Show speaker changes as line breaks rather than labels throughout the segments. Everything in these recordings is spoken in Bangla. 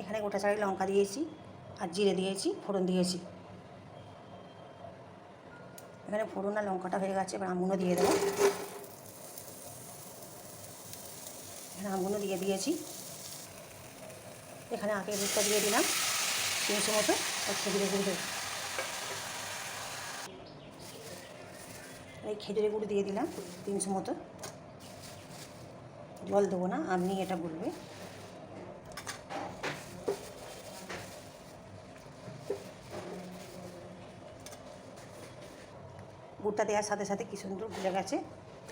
এখানে গোটা চারি লঙ্কা দিয়েছি আর জিরে দিয়েছি, ফোড়ন দিয়েছি। এখানে ফোড়ন আর লঙ্কাটা হয়ে গেছে, এবার আমগুলো দিয়ে দেবো। এখানে আমগুলো দিয়ে দিয়েছি। এখানে আখের দুধটা দিয়ে দিলাম তিনশো মতো খেজুরের গুঁড়ো এই খেজুরের গুঁড়ো দিয়ে দিলাম তিনশো মতো। জল দেবো না, আপনি এটা বলবে গুড়টা দেওয়ার সাথে সাথে কি সুন্দর গুলে গেছে।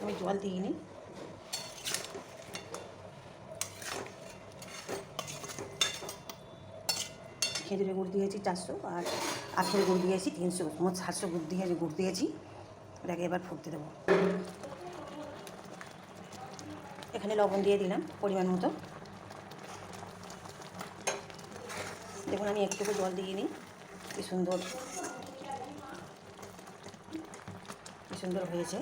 আমি জল দিইনি খেজুরের গুড় দিয়েছি চারশো আর আখের গুড় দিয়েছি তিনশো। মোট সাতশো গুড় দিয়ে গুড় দিয়েছি, এটাকে এবার ফুটতে দেবো। এখানে লবণ দিয়ে দিলাম পরিমাণ মতো। দেখুন আমি একটুকু জল দিয়ে নিই, কি সুন্দর কি সুন্দর হয়েছে।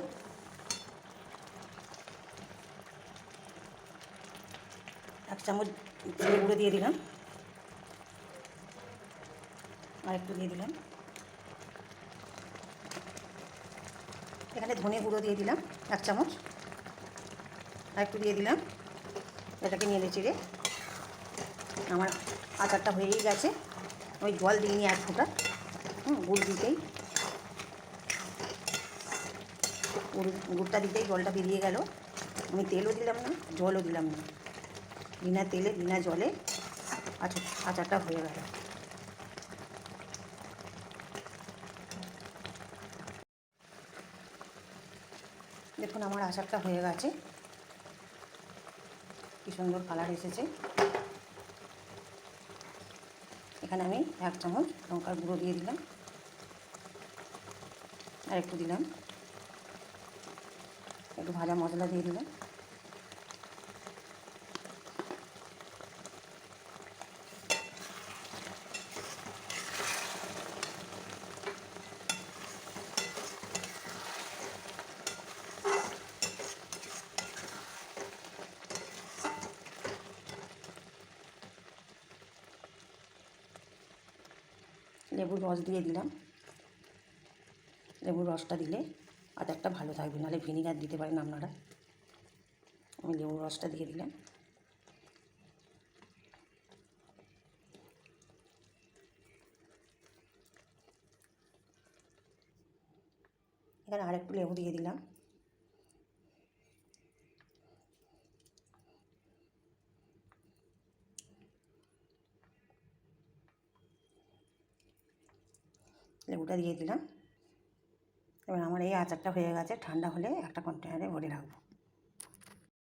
এক চামচ গুঁড়ো দিয়ে দিলাম। আর একটু দিয়ে দিলাম। এখানে ধনে গুঁড়ো দিয়ে দিলাম, এক চামচ। আর একটু দিয়ে দিলাম, এটাকে নিয়ে চেড়ে। আমার আচারটা হয়েই গেছে। ওই জল দিইনি এক ফোঁটা। হুম, গুড় দিতেই গুড় গুড়টা দিতেই জলটা বেরিয়ে গেল। আমি তেলও দিলাম না, জলও দিলাম না। বিনা তেলে, বিনা জলে আচার, আচারটা হয়ে গেল। দেখুন আমার আচারটা হয়ে গেছে। কি সুন্দর কালার এসেছে। এখানে আমি এক চামচ লঙ্কার গুঁড়ো দিয়ে দিলাম। আর একটু দিলাম। একটু ভাজা মশলা দিয়ে দিলাম। লেবুর রস দিয়ে দিলাম। লেবুর রসটা দিলে আচারটা ভালো থাকবে, নাহলে ভিনিগার দিতে পারেন আপনারা। আমি লেবুর রসটা দিয়ে দিলাম। এখানে আরেকটু লেবু দিয়ে দিলাম। লেবুটা দিয়ে দিলাম। এবার আমার এই আচারটা হয়ে গেছে ঠান্ডা হলে একটা কন্টেনারে ভরে রাখব।